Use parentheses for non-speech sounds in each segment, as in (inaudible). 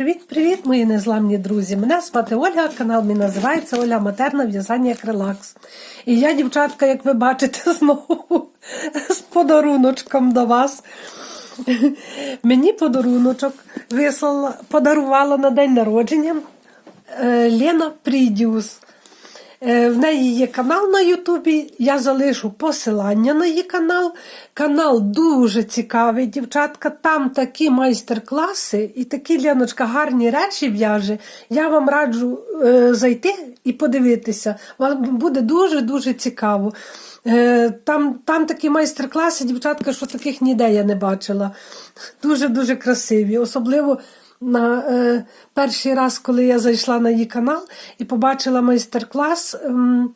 Привіт-привіт, мої незламні друзі! Мене звати Ольга, канал мій називається Оля Матерна в'язання як релакс. І я, дівчатка, як ви бачите, (laughs) знову з подаруночком до вас. Мені подаруночок вислала, подарувала на день народження е, Лена Прідіус. Е, В неї є канал на Ютубі. Я залишу посилання на її канал. Канал дуже цікавий, дівчатка. Там такі майстер-класи і такі Леночка гарні речі в'яже. Я вам раджу е, зайти і подивитися. Вам буде дуже-дуже цікаво. Е, Там, там такі майстер-класи, дівчатка, що таких ніде я не бачила. Дуже-дуже красиві. Особливо на е, перший раз, коли я зайшла на її канал і побачила майстер-клас ем,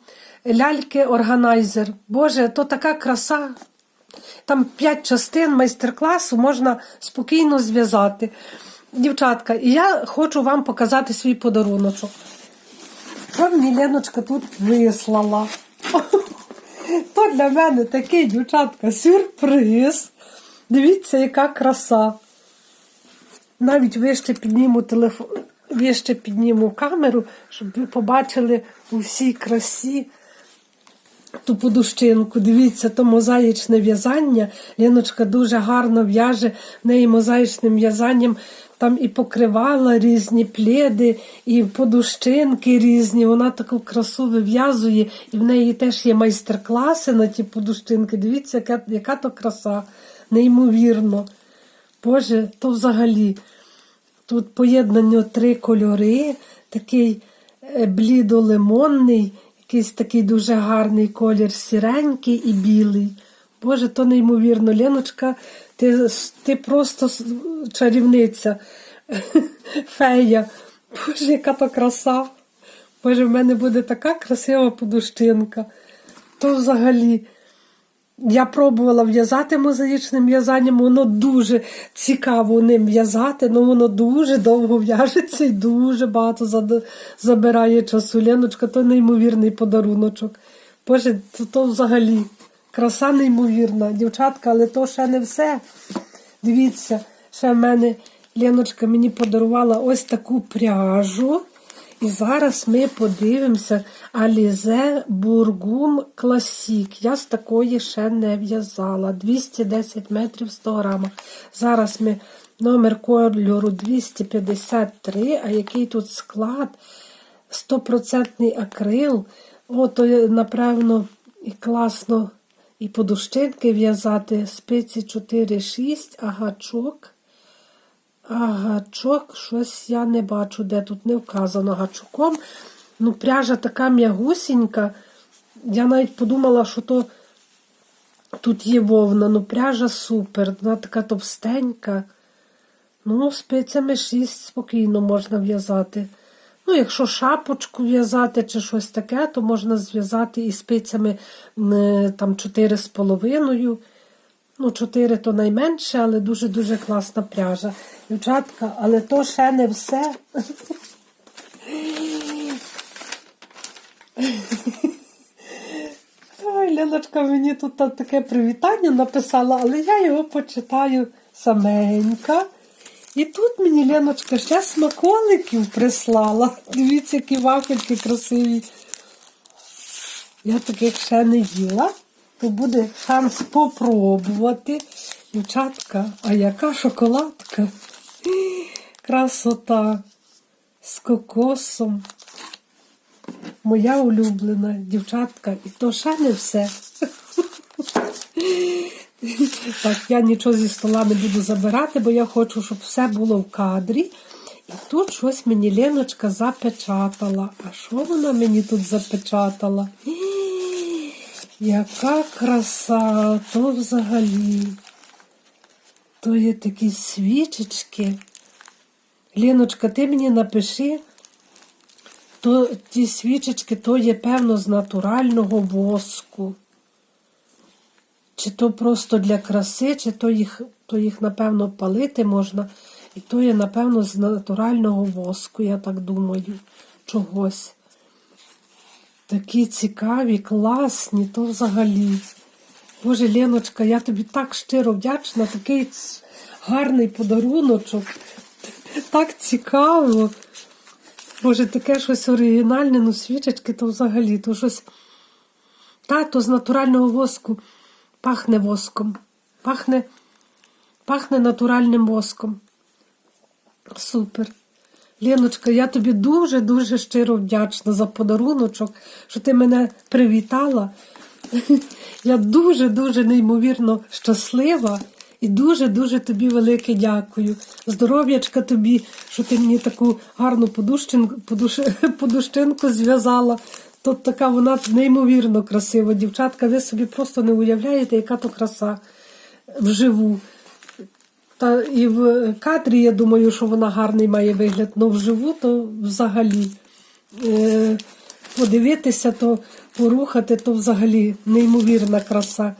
ляльки органайзер. Боже, то така краса. Там п'ять частин майстер-класу можна спокійно зв'язати. Дівчатка, і я хочу вам показати свій подаруночок. Що мені Леночка тут вислала? (laughs) То для мене такий, дівчатка, сюрприз. Дивіться, яка краса. Навіть вище підніму телефон, вище підніму камеру, щоб ви побачили у всій красі ту подущинку. Дивіться, то мозаїчне в'язання. Леночка дуже гарно в'яже в неї мозаїчним в'язанням. Там і покривала різні пледи, і подущинки різні. Вона таку красу вив'язує, і в неї теж є майстер-класи на ті подущинки. Дивіться, яка, яка то краса, неймовірно. Боже, то взагалі. Тут поєднання три кольори, такий е, блідо-лимонний, якийсь такий дуже гарний колір сіренький і білий. Боже, то неймовірно. Леночка, ти, ти просто чарівниця, (laughs) фея. Боже, яка то краса. Боже, в мене буде така красива подущинка. То взагалі. Я пробувала в'язати мозаїчним в'язанням, воно дуже цікаво ним в'язати, але воно дуже довго в'яжеться і дуже багато забирає часу. Леночка, то неймовірний подаруночок. Боже, то, то взагалі краса неймовірна, дівчатка, але то ще не все. Дивіться, ще в мене Леночка мені подарувала ось таку пряжу. І зараз ми подивимося Alize Бургум Класік. Я з такої ще не в'язала. 210 метрів 100 грамів. Зараз ми номер кольору 253, а який тут склад? 100% акрил. О, то, напевно, і класно і подушчинки в'язати. Спиці 4-6, а гачок. А гачок, щось я не бачу, де тут не вказано гачоком. Ну, пряжа така м'ягусінька. Я навіть подумала, що то тут є вовна. Ну, пряжа супер, вона така товстенька. Ну, спицями 6 спокійно можна в'язати. Ну, якщо шапочку в'язати чи щось таке, то можна зв'язати і спицями е, там 4,5. Ну, 4 то найменше, але дуже-дуже класна пряжа. Дівчатка, але то ще не все. Ой, Леночка мені тут таке привітання написала, але я його почитаю саменька. І тут мені Леночка ще смаколиків прислала. Дивіться, які вафельки красиві. Я таких ще не їла, то буде шанс попробувати. Дівчатка, а яка шоколадка? Красота з кокосом. Моя улюблена дівчатка, і то ще не все. Так, я нічого зі стола не буду забирати, бо я хочу, щоб все було в кадрі. І тут щось мені Леночка запечатала. А що вона мені тут запечатала? Яка краса, то взагалі. То є такі свічечки. Леночка, ти мені напиши, то ті свічечки, то є, певно, з натурального воску. Чи то просто для краси, чи то їх, то їх, напевно, палити можна. І то є, напевно, з натурального воску, я так думаю, чогось. Такі цікаві, класні, то взагалі. Боже, Леночка, я тобі так щиро вдячна, такий гарний подаруночок. (laughs) так цікаво. Боже, таке щось оригінальне, ну свічечки то взагалі, то щось. Тато з натурального воску пахне воском. Пахне, пахне натуральним воском. Супер. Леночка, я тобі дуже-дуже щиро вдячна за подаруночок, що ти мене привітала. (laughs) Я дуже-дуже неймовірно щаслива і дуже-дуже тобі велике дякую. Здоров'ячка тобі, що ти мені таку гарну подушчинку, подуш, (laughs) подушчинку зв'язала. Тут така вона неймовірно красива. Дівчатка, ви собі просто не уявляєте, яка то краса вживу. Та і в кадрі я думаю, що вона гарний має вигляд, але вживу то взагалі. Е, подивитися, то порухати, то взагалі неймовірна краса.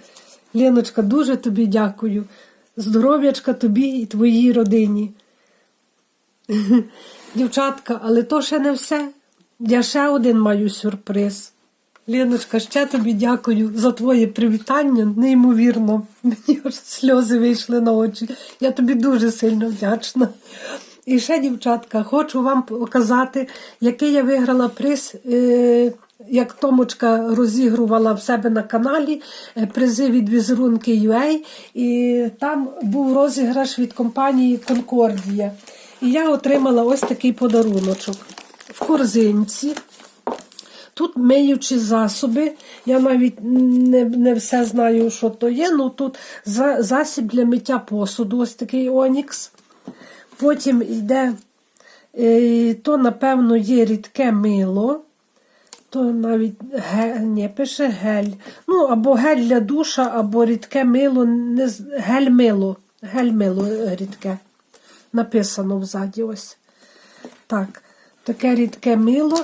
Леночка, дуже тобі дякую. Здоров'ячка тобі і твоїй родині. (laughs) Дівчатка, але то ще не все. Я ще один маю сюрприз. Леночка, ще тобі дякую за твоє привітання. Неймовірно. Мені аж сльози вийшли на очі. Я тобі дуже сильно вдячна. І ще, дівчатка, хочу вам показати, який я виграла приз. е, Як Томочка розігрувала в себе на каналі е, призи від візерунки UA, і там був розіграш від компанії Конкордія. І я отримала ось такий подаруночок в корзинці. Тут миючі засоби. Я навіть не, не все знаю, що то є. Ну тут за, засіб для миття посуду, ось такий Онікс. Потім йде, е, то, напевно, є рідке мило. То навіть гель, не пише гель. Ну, або гель для душа, або рідке мило, не, гель-мило. Гель-мило рідке. Написано взаді ось. Так, таке рідке мило.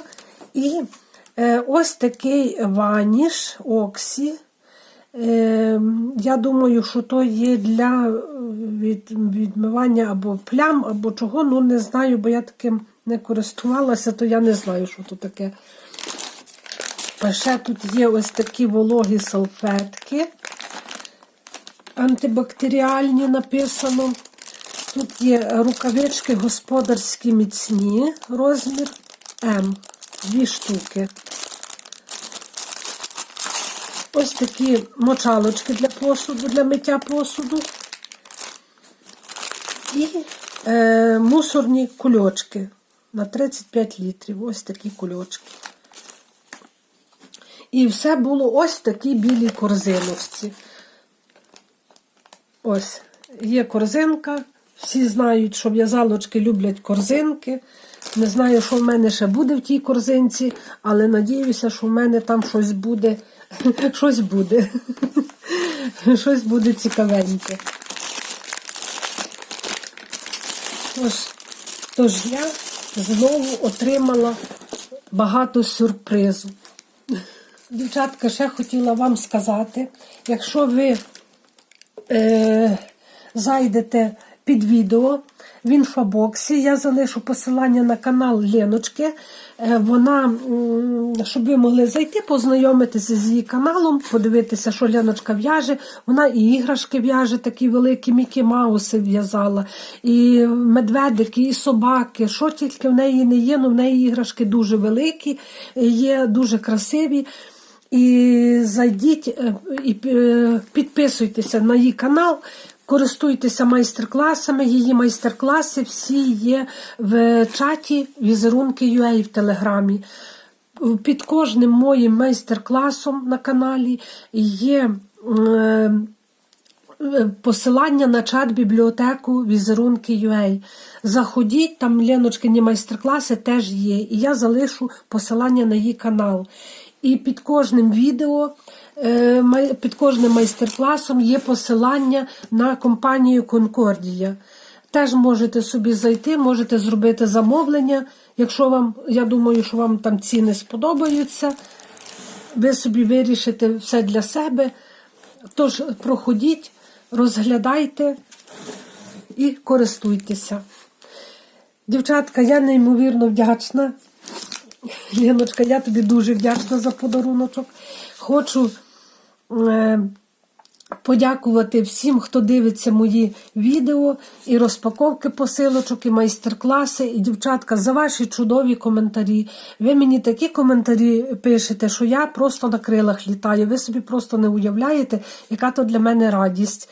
І е, ось такий ваніш Оксі. Е, я думаю, що то є для е, відмивання або плям, або чого. Ну, не знаю, бо я таким не користувалася, то я не знаю, що то таке. Ще тут є ось такі вологі салфетки. Антибактеріальні написано. Тут є рукавички господарські міцні, розмір М. Дві штуки. Ось такі мочалочки для посуду, для миття посуду. І е, мусорні кульочки на 35 літрів. Ось такі кульочки. І все було ось в такій білій корзиночці. Ось, є корзинка. Всі знають, що в'язалочки люблять корзинки. Не знаю, що в мене ще буде в тій корзинці, але надіюся, що в мене там щось буде. (laughs) Щось буде. (laughs) Щось буде цікавеньке. Тож, тож я знову отримала багато сюрпризу. Дівчатка, ще хотіла вам сказати, якщо ви е, зайдете під відео в інфобоксі, я залишу посилання на канал Леночки. Е, вона, щоб ви могли зайти, познайомитися з її каналом, подивитися, що Леночка в'яже. Вона і іграшки в'яже, такі великі Мікі Мауси в'язала, і медведики, і собаки. Що тільки в неї не є, ну в неї іграшки дуже великі, є дуже красиві. І зайдіть е, і е, підписуйтеся на її канал, користуйтеся майстер-класами. Її майстер-класи всі є в чаті візерунки UA в Телеграмі. Під кожним моїм майстер-класом на каналі є. е, Посилання на чат бібліотеку візерунки UA. Заходіть, там Леночкині майстер-класи теж є. І я залишу посилання на її канал. І під кожним відео, під кожним майстер-класом є посилання на компанію Конкордія. Теж можете собі зайти, можете зробити замовлення. Якщо вам, я думаю, що вам там ціни сподобаються, ви собі вирішите все для себе. Тож проходіть, розглядайте і користуйтеся. Дівчатка, я неймовірно вдячна. Леночка, я тобі дуже вдячна за подаруночок. Хочу е, подякувати всім, хто дивиться мої відео і розпаковки посилочок, і майстер-класи, і дівчатка за ваші чудові коментарі. Ви мені такі коментарі пишете, що я просто на крилах літаю. Ви собі просто не уявляєте, яка то для мене радість.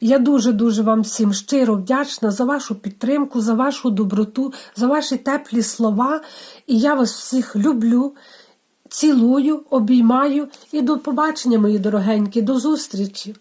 Я дуже-дуже вам всім щиро вдячна за вашу підтримку, за вашу доброту, за ваші теплі слова. І я вас всіх люблю, цілую, обіймаю і до побачення, мої дорогенькі, до зустрічі!